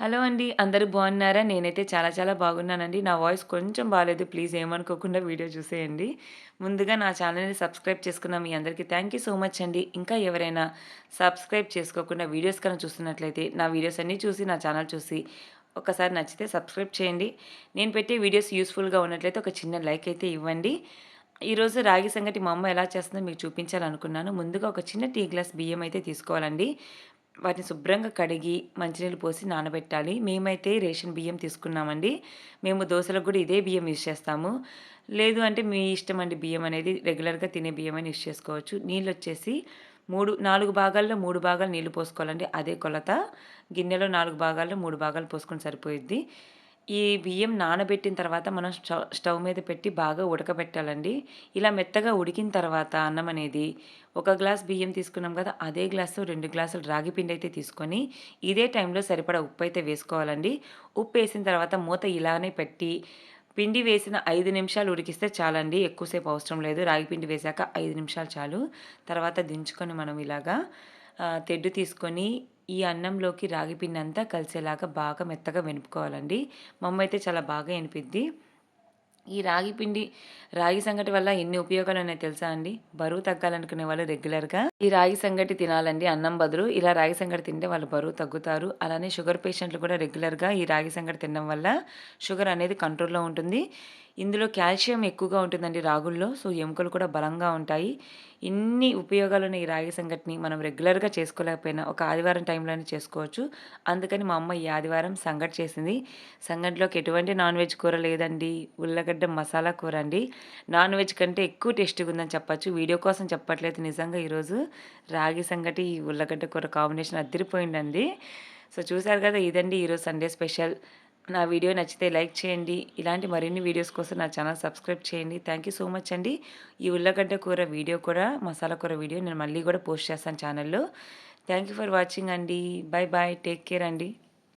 Hello అండి అందరూ బాగున్నారా? నేనైతే చాలా చాలా బాగున్నానండి. నా వాయిస్ కొంచెం బాగాలేదు ప్లీజ్ ఏమనుకోకుండా వీడియో చూసేయండి. ముందుగా నా ఛానల్ని సబ్స్క్రైబ్ చేసుకున్న మీ అందరికీ థ్యాంక్ యూ సో మచ్ అండి. ఇంకా ఎవరైనా సబ్స్క్రైబ్ చేసుకోకుండా వీడియోస్ కన్నా చూస్తున్నట్లయితే నా వీడియోస్ అన్నీ చూసి నా ఛానల్ చూసి ఒకసారి నచ్చితే సబ్స్క్రైబ్ చేయండి. నేను పెట్టే వీడియోస్ యూస్ఫుల్గా ఉన్నట్లయితే ఒక చిన్న లైక్ అయితే ఇవ్వండి. ఈరోజు రాగి సంగటి మా అమ్మ ఎలా చేస్తుందో మీకు చూపించాలనుకున్నాను. ముందుగా ఒక చిన్న టీ గ్లాస్ బియ్యం అయితే తీసుకోవాలండి. వాటిని శుభ్రంగా కడిగి మంచినీళ్ళు పోసి నానబెట్టాలి. మేమైతే రేషన్ బియ్యం తీసుకున్నామండి. మేము దోశలకు కూడా ఇదే బియ్యం యూజ్ చేస్తాము. లేదు అంటే మీ ఇష్టం అండి బియ్యం అనేది. రెగ్యులర్గా తినే బియ్యం అని యూజ్ చేసుకోవచ్చు. నీళ్ళు వచ్చేసి మూడు నాలుగు భాగాల్లో మూడు భాగాలు నీళ్ళు పోసుకోవాలండి. అదే కొలత. గిన్నెలో నాలుగు భాగాల్లో మూడు భాగాలు పోసుకొని సరిపోయిద్ది. ఈ బియ్యం నానబెట్టిన తర్వాత మనం స్టవ్ స్టవ్ మీద పెట్టి బాగా ఉడకబెట్టాలండి. ఇలా మెత్తగా ఉడికిన తర్వాత అన్నం అనేది ఒక గ్లాస్ బియ్యం తీసుకున్నాం కదా అదే గ్లాసు రెండు గ్లాసులు రాగి పిండి అయితే తీసుకొని ఇదే టైంలో సరిపడా ఉప్పు అయితే వేసుకోవాలండి. ఉప్పు వేసిన తర్వాత మూత ఇలానే పెట్టి పిండి వేసిన ఐదు నిమిషాలు ఉడికిస్తే చాలండి. ఎక్కువసేపు అవసరం లేదు. రాగి పిండి వేశాక ఐదు నిమిషాలు చాలు. తర్వాత దించుకొని మనం ఇలాగా తెడ్డు తీసుకొని ఈ అన్నంలోకి రాగి పిండి అంతా కలిసేలాగా బాగా మెత్తగా వెనుపుకోవాలండి. మమ్మ అయితే చాలా బాగా వినిపిద్ది ఈ రాగి పిండి రాగి సంగటి వల్ల ఎన్ని ఉపయోగాలు ఉన్నాయి తెలుసా అండి? బరువు తగ్గాలనుకునే వాళ్ళు రెగ్యులర్గా ఈ రాగి సంగటి తినాలండి అన్నం బదులు. ఇలా రాగి సంగటి తింటే వాళ్ళు బరువు తగ్గుతారు. అలానే షుగర్ పేషెంట్లు కూడా రెగ్యులర్గా ఈ రాగి సంగటి తినడం వల్ల షుగర్ అనేది కంట్రోల్లో ఉంటుంది. ఇందులో కాల్షియం ఎక్కువగా ఉంటుందండి రాగుల్లో. సో ఎముకలు కూడా బలంగా ఉంటాయి. ఇన్ని ఉపయోగాలున్న ఈ రాగి సంగటిని మనం రెగ్యులర్గా చేసుకోలేకపోయినా ఒక ఆదివారం టైంలోనే చేసుకోవచ్చు. అందుకని మా అమ్మ ఈ ఆదివారం సంగటి చేసింది. సంగటిలోకి ఎటువంటి నాన్ వెజ్ కూర లేదండి. ఉల్లగడ్డ మసాలా కూర అండి. నాన్ వెజ్ కంటే ఎక్కువ టేస్ట్గా ఉందని చెప్పచ్చు. వీడియో కోసం చెప్పట్లేదు నిజంగా ఈరోజు. రాగి సంగటి ఉల్లగడ్డ కూర కాంబినేషన్ అద్దరిపోయిందండి సో చూసారు కదా ఇదండి ఈరోజు సండే స్పెషల్. నా వీడియో నచ్చితే లైక్ చేయండి. ఇలాంటి మరిన్ని వీడియోస్ కోసం నా ఛానల్ సబ్స్క్రైబ్ చేయండి. థ్యాంక్ యూ సో మచ్ అండి. ఈ ఉల్లగడ్డ కూర వీడియో కూడా మసాలా కూర వీడియో నేను మళ్ళీ కూడా పోస్ట్ చేస్తాను ఛానల్లో. థ్యాంక్ యూ ఫర్ వాచింగ్ అండి. బాయ్ బాయ్ టేక్ కేర్ అండి.